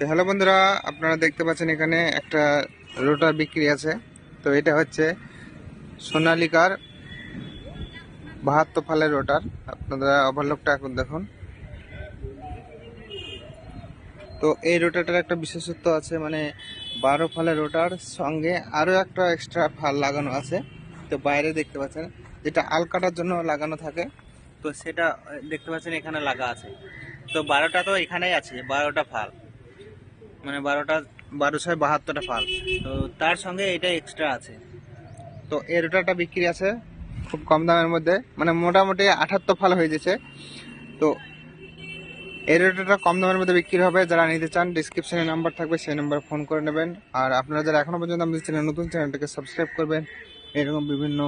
তো হ্যালো বন্ধুরা, আপনারা দেখতে পাচ্ছেন এখানে একটা রোটার বিক্রি আছে। তো এটা হচ্ছে সোনালিকার বাহাত্তর ফালের রোটার। আপনারা ওভারলোকটা এখন দেখুন। তো এই রোটারটার একটা বিশেষত্ব আছে মানে বারো ফালের রোটার, সঙ্গে আরও একটা এক্সট্রা ফাল লাগানো আছে। তো বাইরে দেখতে পাচ্ছেন, যেটা আল কাটার জন্য লাগানো থাকে। তো সেটা, দেখতে পাচ্ছেন এখানে লাগা আছে। তো বারোটা তো এখানেই আছে, বারোটা ফাল। মানে বারোটা, বারো ছয় বাহাত্তরটা ফাল তো তার সঙ্গে এটা এক্সট্রা আছে। তো এই রোটারটা বিক্রি আছে খুব কম দামের মধ্যে মানে মোটামুটি আঠাত্তর ফাল হয়ে গেছে। তো রোটারটা কম দামের মধ্যে বিক্রি হবে, যারা নিতে চান ডিসক্রিপশনে নাম্বার থাকবে, সেই নাম্বারে ফোন করে নেবেন। আর আপনারা যারা এখনও পর্যন্ত আমাদের চ্যানেল নতুন চ্যানেলটাকে সাবস্ক্রাইব করবেন। এরকম বিভিন্ন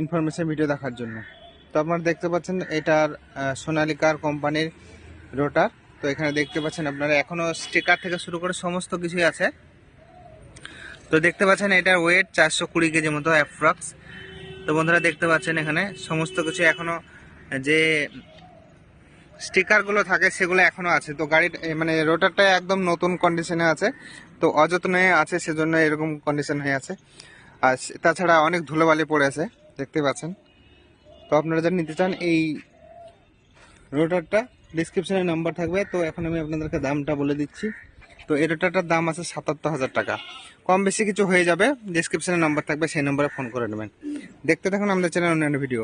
ইনফরমেশন ভিডিও দেখার জন্য। তো আপনারা দেখতে পাচ্ছেন, এটার সোনালিকার কোম্পানির রোটার তো এখানে দেখতে পাচ্ছেন আপনারা এখনও স্টিকার থেকে শুরু করে সমস্ত কিছুই আছে। তো দেখতে পাচ্ছেন এটার ওয়েট চারশো কুড়ি কেজি মতো অ্যাপ্রক্স তো বন্ধুরা দেখতে পাচ্ছেন এখানে সমস্ত কিছু এখনও যে স্টিকারগুলো থাকে সেগুলো এখনও আছে। তো গাড়ির মানে রোটারটা একদম নতুন কন্ডিশনে আছে। তো অযত্নে আছে সেজন্য এরকম কন্ডিশন হয়ে আছে। আর তাছাড়া অনেক ধুলোবালি পড়ে আছে, দেখতে পাচ্ছেন। তো আপনারা যারা নিতে চান এই রোটারটা ডিসক্রিপশনে নাম্বার থাকবে, তো এখন আমি আপনাদেরকে দামটা বলে দিচ্ছি। তো এটাটার দাম আছে সাতাত্তর হাজার টাকা। কম বেশি কিছু হয়ে যাবে ডিসক্রিপশানে নাম্বার থাকবে, সেই নম্বরে ফোন করে নেবেন। দেখতে থাকুন আমাদের চ্যানেল অন্যান্য ভিডিও